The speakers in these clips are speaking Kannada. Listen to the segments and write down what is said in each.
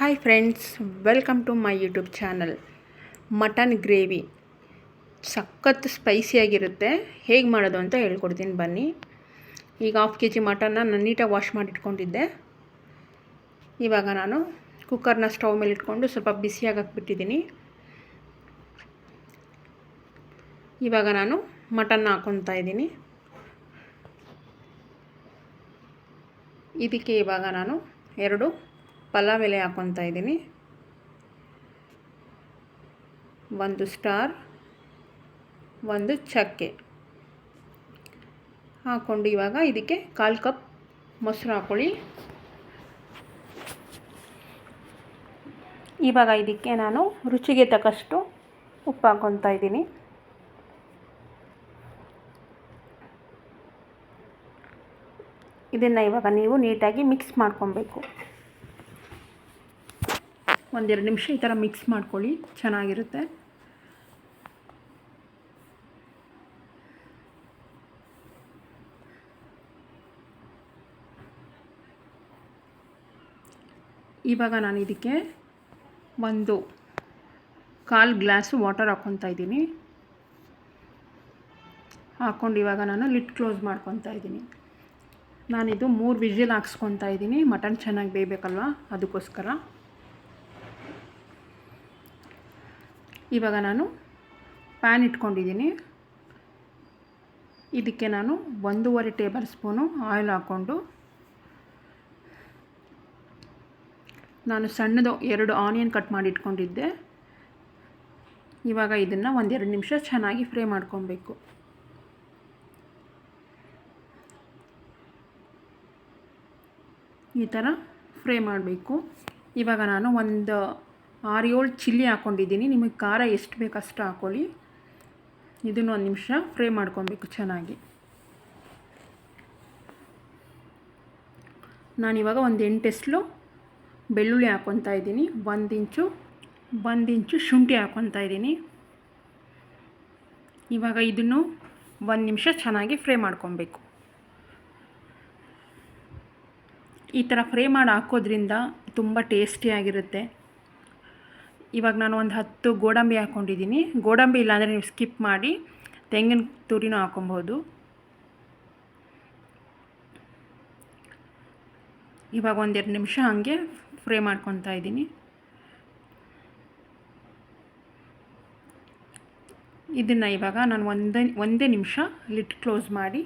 Hi friends welcome to my YouTube channel mutton gravy ಸಖತ್ ಸ್ಪೈಸಿಯಾಗಿರುತ್ತೆ ಹೇಗೆ ಮಾಡೋದು ಅಂತ ಹೇಳ್ಕೊಡ್ತೀನಿ ಬನ್ನಿ. ಈಗ ಹಾಫ್ ಕೆ ಜಿ ಮಟನ್ನ ನಾನು ನೀಟಾಗಿ ವಾಶ್ ಮಾಡಿಟ್ಕೊಂಡಿದ್ದೆ. ಇವಾಗ ನಾನು ಕುಕ್ಕರ್ನ ಸ್ಟವ್ ಮೇಲೆ ಇಟ್ಕೊಂಡು ಸ್ವಲ್ಪ ಬಿಸಿಯಾಗಿ ಬಿಟ್ಟಿದ್ದೀನಿ ಇವಾಗ ನಾನು ಮಟನ್ನ ಹಾಕೊತಾ ಇದ್ದೀನಿ. ಇದಕ್ಕೆ ಇವಾಗ ನಾನು ಎರಡು ಪಲಾವ್ ಎಲೆ ಹಾಕ್ಕೊತಾ ಇದ್ದೀನಿ. ಒಂದು ಸ್ಟಾರ್, ಒಂದು ಚಕ್ಕೆ. ಹಾಕ್ಕೊಂಡು ಇವಾಗ ಇದಕ್ಕೆ ಕಾಲು ಕಪ್ ಮೊಸರು ಹಾಕೊಳ್ಳಿ. ಇವಾಗ ಇದಕ್ಕೆ ನಾನು ರುಚಿಗೆ ತಕ್ಕಷ್ಟು ಉಪ್ಪು ಹಾಕ್ಕೊತಾ ಇದ್ದೀನಿ. ಇದನ್ನು ಇವಾಗ ನೀವು ನೀಟಾಗಿ ಮಿಕ್ಸ್ ಮಾಡ್ಕೊಬೇಕು ಒಂದೆರಡು ನಿಮಿಷ ಈ ಥರ ಮಿಕ್ಸ್ ಮಾಡ್ಕೊಳ್ಳಿ. ಚೆನ್ನಾಗಿರುತ್ತೆ. ಇವಾಗ ನಾನು ಇದಕ್ಕೆ ಒಂದು ಕಾಲು ಗ್ಲಾಸು ವಾಟರ್ ಹಾಕ್ಕೊತಾ ಇದ್ದೀನಿ. ಹಾಕ್ಕೊಂಡು ಇವಾಗ ನಾನು ಲಿಟ್ ಕ್ಲೋಸ್ ಮಾಡ್ಕೊತಾ ಇದ್ದೀನಿ. ನಾನಿದು ಮೂರು ವಿಜಿಲ್ ಹಾಕ್ಸ್ಕೊತಾ ಇದ್ದೀನಿ. ಮಟನ್ ಚೆನ್ನಾಗಿ ಬೇಯಬೇಕಲ್ವ? ಅದಕ್ಕೋಸ್ಕರ. ಇವಾಗ ನಾನು ಪ್ಯಾನ್ ಇಟ್ಕೊಂಡಿದ್ದೀನಿ. ಇದಕ್ಕೆ ನಾನು ಒಂದೂವರೆ ಟೇಬಲ್ ಸ್ಪೂನು ಆಯಿಲ್ ಹಾಕ್ಕೊಂಡು ನಾನು ಸಣ್ಣದು ಎರಡು ಆನಿಯನ್ ಕಟ್ ಮಾಡಿ ಇಟ್ಕೊಂಡಿದ್ದೆ. ಇವಾಗ ಇದನ್ನು ಒಂದೆರಡು ನಿಮಿಷ ಚೆನ್ನಾಗಿ ಫ್ರೈ ಮಾಡ್ಕೊಬೇಕು. ಈ ಥರ ಫ್ರೈ ಮಾಡಬೇಕು. ಇವಾಗ ನಾನು ಒಂದು ಆರು ಏಳು ಚಿಲ್ಲಿ ಹಾಕ್ಕೊಂಡಿದ್ದೀನಿ ನಿಮಗೆ ಖಾರ ಎಷ್ಟು ಬೇಕು ಅಷ್ಟು ಹಾಕ್ಕೊಳ್ಳಿ ಇದನ್ನು ಒಂದು ನಿಮಿಷ ಫ್ರೈ ಮಾಡ್ಕೊಬೇಕು ಚೆನ್ನಾಗಿ. ನಾನಿವಾಗ ಒಂದು ಎಂಟೆಸ್ಲು ಬೆಳ್ಳುಳ್ಳಿ ಹಾಕ್ಕೊತಾ ಇದ್ದೀನಿ. ಒಂದು ಇಂಚು ಒಂದು ಇಂಚು ಶುಂಠಿ ಹಾಕ್ಕೊತಾ ಇದ್ದೀನಿ. ಇವಾಗ ಇದನ್ನು ಒಂದು ನಿಮಿಷ ಚೆನ್ನಾಗಿ ಫ್ರೈ ಮಾಡ್ಕೊಬೇಕು. ಈ ಥರ ಫ್ರೈ ಮಾಡಿ ಹಾಕೋದ್ರಿಂದ ತುಂಬ ಟೇಸ್ಟಿಯಾಗಿರುತ್ತೆ ಇವಾಗ ನಾನು ಒಂದು ಹತ್ತು ಗೋಡಂಬಿ ಹಾಕ್ಕೊಂಡಿದ್ದೀನಿ. ಗೋಡಂಬಿ ಇಲ್ಲಾಂದರೆ ನೀವು ಸ್ಕಿಪ್ ಮಾಡಿ ತೆಂಗಿನ ತುರಿನೂ ಹಾಕೊಬೋದು ಇವಾಗ ಒಂದೆರಡು ನಿಮಿಷ ಹಾಗೆ ಫ್ರೈ ಮಾಡ್ಕೊತಾ ಇದ್ದೀನಿ. ಇದನ್ನು ಇವಾಗ ನಾನು ಒಂದೇ ಒಂದೇ ನಿಮಿಷ ಲಿಟ್ ಕ್ಲೋಸ್ ಮಾಡಿ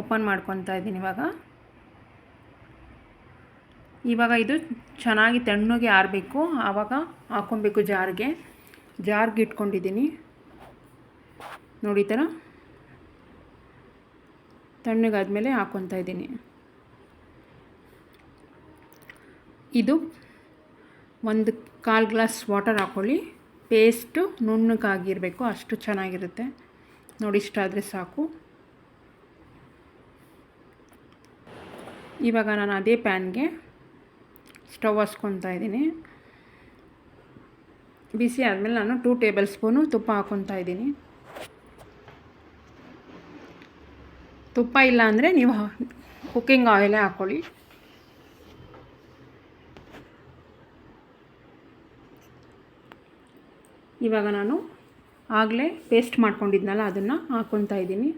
ಓಪನ್ ಮಾಡ್ಕೊತಾ ಇದ್ದೀನಿ ಇವಾಗ. ಇವಾಗ ಇದು ಚೆನ್ನಾಗಿ ತಣ್ಣಗೆ ಆರಬೇಕು. ಆವಾಗ ಹಾಕ್ಕೊಬೇಕು ಜಾರ್ಗೆ. ಜಾರ್ಗೆ ಇಟ್ಕೊಂಡಿದ್ದೀನಿ. ನೋಡಿ ಥರ. ತಣ್ಣಗಾದ್ಮೇಲೆ ಹಾಕ್ಕೊತಾ ಇದ್ದೀನಿ. ಇದು ಒಂದು ಕಾಲು ಗ್ಲಾಸ್ ವಾಟರ್ ಹಾಕ್ಕೊಳ್ಳಿ. ಪೇಸ್ಟು ನುಣ್ಣಗಾಗಿರಬೇಕು. ಅಷ್ಟು ಚೆನ್ನಾಗಿರುತ್ತೆ. ನೋಡಿ ಇಷ್ಟಾದರೆ ಸಾಕು. ಇವಾಗ ನಾನು ಅದೇ ಪ್ಯಾನ್ಗೆ ಸ್ಟವ್ ಹಸ್ಕೊತಾ ಇದ್ದೀನಿ. ಬಿಸಿ ಆದಮೇಲೆ ನಾನು ಟೂ ಟೇಬಲ್ ಸ್ಪೂನು ತುಪ್ಪ ಹಾಕ್ಕೊತಾ ಇದ್ದೀನಿ. ತುಪ್ಪ ಇಲ್ಲ ಅಂದರೆ ನೀವು ಕುಕ್ಕಿಂಗ್ ಆಯಿಲೇ ಹಾಕ್ಕೊಳ್ಳಿ ಇವಾಗ ನಾನು ಆಗಲೇ ಪೇಸ್ಟ್ ಮಾಡ್ಕೊಂಡಿದ್ನಲ್ಲ ಅದನ್ನು ಹಾಕ್ಕೊತಾ ಇದ್ದೀನಿ.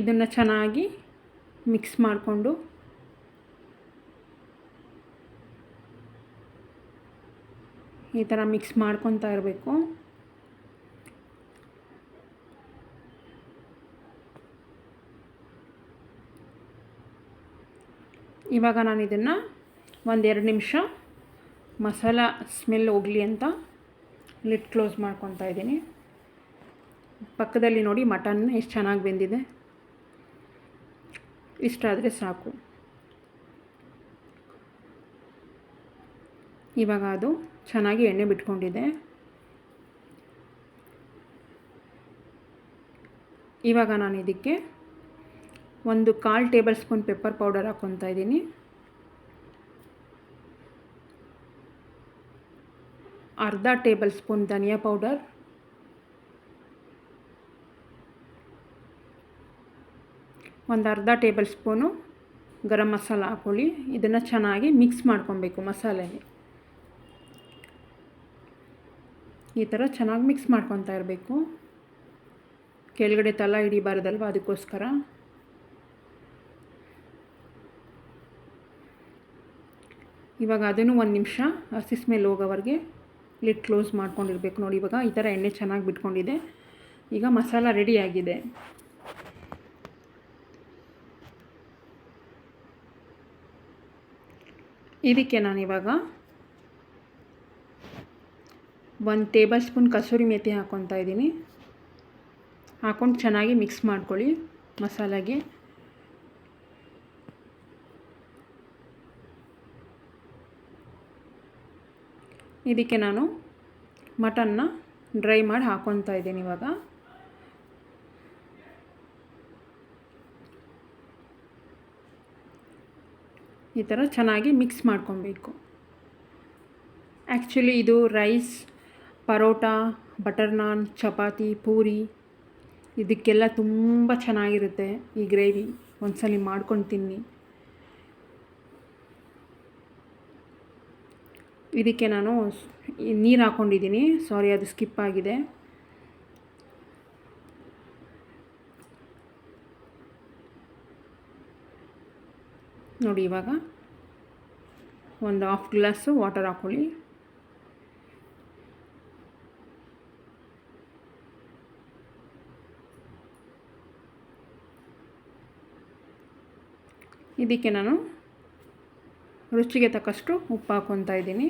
ಇದನ್ನು ಚೆನ್ನಾಗಿ ಮಿಕ್ಸ್ ಮಾಡಿಕೊಂಡು ಈ ಥರ ಮಿಕ್ಸ್ ಮಾಡ್ಕೊತಾ ಇರಬೇಕು. ಇವಾಗ ನಾನು ಇದನ್ನು ಒಂದೆರಡು ನಿಮಿಷ ಮಸಾಲ ಸ್ಮೆಲ್ ಹೋಗಲಿ ಅಂತ ಲಿಟ್ ಕ್ಲೋಸ್ ಮಾಡ್ಕೊತಾ ಇದ್ದೀನಿ. ಪಕ್ಕದಲ್ಲಿ ನೋಡಿ ಮಟನ್ ಎಷ್ಟು ಚೆನ್ನಾಗಿ ಬೆಂದಿದೆ. ಇಷ್ಟಾದರೆ ಸಾಕು. ಇವಾಗ ಅದು ಚೆನ್ನಾಗಿ ಎಣ್ಣೆ ಬಿಟ್ಕೊಂಡಿದೆ ಇವಾಗ ನಾನು ಇದಕ್ಕೆ ಒಂದು ಕಾಲು ಟೇಬಲ್ ಸ್ಪೂನ್ ಪೆಪ್ಪರ್ ಪೌಡರ್ ಹಾಕ್ಕೊತಾ ಇದ್ದೀನಿ. ಅರ್ಧ ಟೇಬಲ್ ಸ್ಪೂನ್ ಧನಿಯಾ ಪೌಡರ್. ಒಂದು ಅರ್ಧ ಟೇಬಲ್ ಸ್ಪೂನು ಗರಂ ಮಸಾಲ ಹಾಕೊಳ್ಳಿ ಇದನ್ನು ಚೆನ್ನಾಗಿ ಮಿಕ್ಸ್ ಮಾಡ್ಕೊಬೇಕು ಮಸಾಲೆಗೆ ಈ ಥರ ಚೆನ್ನಾಗಿ ಮಿಕ್ಸ್ ಮಾಡ್ಕೊತಾ ಇರಬೇಕು. ಕೆಳಗಡೆ ತಲ ಹಿಡಿಬಾರ್ದಲ್ವ ಅದಕ್ಕೋಸ್ಕರ. ಇವಾಗ ಅದನ್ನು ಒಂದು ನಿಮಿಷ ಹಸಿಸ್ ಮೇಲೆ ಹೋಗೋವರೆಗೆ ಲಿಟ್ ಕ್ಲೋಸ್ ಮಾಡ್ಕೊಂಡಿರ್ಬೇಕು. ನೋಡಿ, ಇವಾಗ ಈ ಥರ ಎಣ್ಣೆ ಚೆನ್ನಾಗಿ ಬಿಟ್ಕೊಂಡಿದೆ. ಈಗ ಮಸಾಲ ರೆಡಿಯಾಗಿದೆ ಇದಕ್ಕೆ ನಾನಿವಾಗ ಒಂದು ಟೇಬಲ್ ಸ್ಪೂನ್ ಕಸೂರಿ ಮೇಥಿ ಹಾಕ್ಕೊತಾ ಇದ್ದೀನಿ. ಹಾಕ್ಕೊಂಡು ಚೆನ್ನಾಗಿ ಮಿಕ್ಸ್ ಮಾಡ್ಕೊಳ್ಳಿ ಮಸಾಲೆಗೆ. ಇದಕ್ಕೆ ನಾನು ಮಟನ್ನ ಡ್ರೈ ಮಾಡಿ ಹಾಕ್ಕೊತಾ ಇದ್ದೀನಿ ಇವಾಗ. ಈ ಥರ ಚೆನ್ನಾಗಿ ಮಿಕ್ಸ್ ಮಾಡ್ಕೊಬೇಕು. ಆ್ಯಕ್ಚುಲಿ ಇದು ರೈಸ್ ಪರೋಟ, ಬಟರ್ ನಾನ್, ಚಪಾತಿ, ಪೂರಿ, ಇದಕ್ಕೆಲ್ಲ ತುಂಬ ಚೆನ್ನಾಗಿರುತ್ತೆ ಈ ಗ್ರೇವಿ. ಒಂದ್ಸಲಿ ಮಾಡ್ಕೊಂಡು ತಿನ್ನಿ. ಇದಕ್ಕೆ ನಾನು ನೀರು ಹಾಕ್ಕೊಂಡಿದ್ದೀನಿ ಸಾರಿ ಅದು ಸ್ಕಿಪ್ ಆಗಿದೆ. ನೋಡಿ ಇವಾಗ ಒಂದು ಹಾಫ್ ಗ್ಲಾಸು ವಾಟರ್ ಹಾಕ್ಕೊಳ್ಳಿ ಇದಕ್ಕೆ ನಾನು ರುಚಿಗೆ ತಕ್ಕಷ್ಟು ಉಪ್ಪು ಹಾಕ್ಕೊತಾ ಇದ್ದೀನಿ.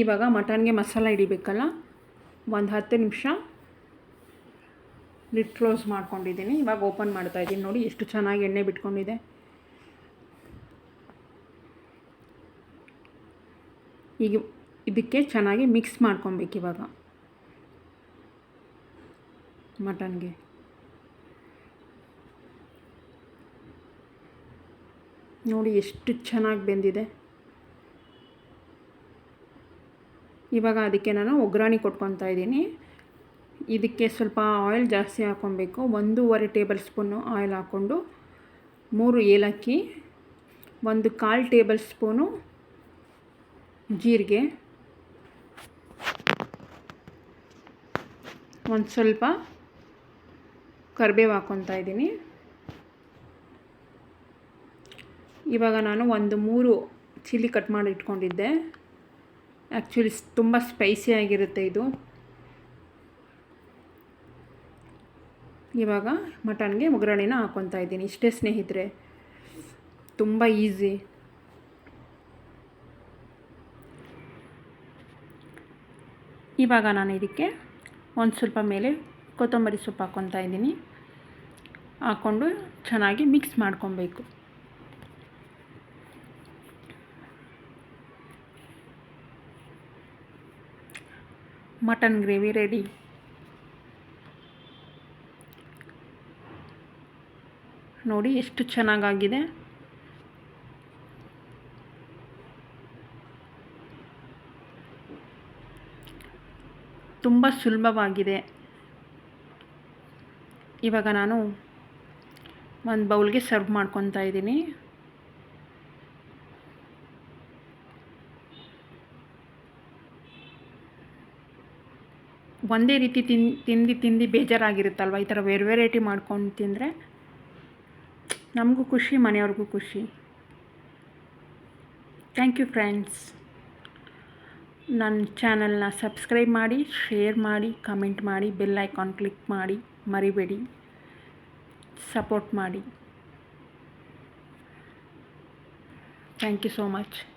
ಇವಾಗ ಮಟನ್ಗೆ ಮಸಾಲ ಹಿಡಿಬೇಕಲ್ಲ? ಒಂದು ಹತ್ತು ನಿಮಿಷ ಲಿಟ್ ಕ್ಲೋಸ್ ಮಾಡ್ಕೊಂಡಿದ್ದೀನಿ. ಇವಾಗ ಓಪನ್ ಮಾಡ್ತಾಯಿದ್ದೀನಿ ನೋಡಿ ಎಷ್ಟು ಚೆನ್ನಾಗಿ ಎಣ್ಣೆ ಬಿಟ್ಕೊಂಡಿದೆ. ಈಗ ಇದಕ್ಕೆ ಚೆನ್ನಾಗಿ ಮಿಕ್ಸ್ ಮಾಡ್ಕೊಬೇಕು ಇವಾಗ. ಮಟನ್ಗೆ. ನೋಡಿ ಎಷ್ಟು ಚೆನ್ನಾಗಿ ಬೆಂದಿದೆ. ಇವಾಗ ಅದಕ್ಕೆ ನಾನು ಒಗ್ಗರಣೆ ಕೊಟ್ಕೊತಾ ಇದ್ದೀನಿ. ಇದಕ್ಕೆ ಸ್ವಲ್ಪ ಆಯಿಲ್ ಜಾಸ್ತಿ ಹಾಕ್ಕೊಬೇಕು ಒಂದೂವರೆ ಟೇಬಲ್ ಸ್ಪೂನು ಆಯಿಲ್ ಹಾಕ್ಕೊಂಡು ಮೂರು ಏಲಕ್ಕಿ, ಒಂದು ಕಾಲು ಟೇಬಲ್ ಸ್ಪೂನು ಜೀರಿಗೆ, ಒಂದು ಸ್ವಲ್ಪ ಕರಿಬೇವು ಹಾಕ್ಕೊತಾ ಇದ್ದೀನಿ. ಇವಾಗ ನಾನು ಒಂದು ಮೂರು ಚಿಲ್ಲಿ ಕಟ್ ಮಾಡಿ ಇಟ್ಕೊಂಡಿದ್ದೆ. ಆ್ಯಕ್ಚುಲಿ ತುಂಬ ಸ್ಪೈಸಿಯಾಗಿರುತ್ತೆ ಇದು. ಇವಾಗ ಮಟನ್ಗೆ ಒಗ್ಗರಣೆನ ಹಾಕ್ಕೊತಾ ಇದ್ದೀನಿ. ಇಷ್ಟೇ ಸ್ನೇಹಿತರೆ. ತುಂಬ ಈಸಿ ಇವಾಗ ನಾನು ಇದಕ್ಕೆ ಒಂದು ಸ್ವಲ್ಪ ಮೇಲೆ ಕೊತ್ತಂಬರಿ ಸೊಪ್ಪು ಹಾಕ್ಕೊತಾ ಇದ್ದೀನಿ. ಹಾಕ್ಕೊಂಡು ಚೆನ್ನಾಗಿ ಮಿಕ್ಸ್ ಮಾಡ್ಕೊಬೇಕು. ಮಟನ್ ಗ್ರೇವಿ ರೆಡಿ ನೋಡಿ ಎಷ್ಟು ಚೆನ್ನಾಗಾಗಿದೆ. ತುಂಬ ಸುಲಭವಾಗಿದೆ. ಇವಾಗ ನಾನು ಒಂದು ಬೌಲ್ಗೆ ಸರ್ವ್ ಮಾಡ್ಕೊತಾ ಇದ್ದೀನಿ. ಒಂದೇ ರೀತಿ ತಿನ್, ತಿಂದು ತಿಂದು ಬೇಜಾರಾಗಿರುತ್ತಲ್ವ? ಈ ಥರ ಬೇರೆ ವೆರೈಟಿ ಮಾಡ್ಕೊಂಡು ತಿಂದರೆ ನಮಗೂ ಖುಷಿ, ಮನೆಯವ್ರಿಗೂ ಖುಷಿ. Thank you friends. ನನ್ನ ಚಾನಲ್ನ ಸಬ್ಸ್ಕ್ರೈಬ್ ಮಾಡಿ, ಶೇರ್ ಮಾಡಿ, ಕಮೆಂಟ್ ಮಾಡಿ, ಬೆಲ್ ಐಕಾನ್ ಕ್ಲಿಕ್ ಮಾಡಿ. ಮರಿಬೇಡಿ. ಸಪೋರ್ಟ್ ಮಾಡಿ. Thank you so much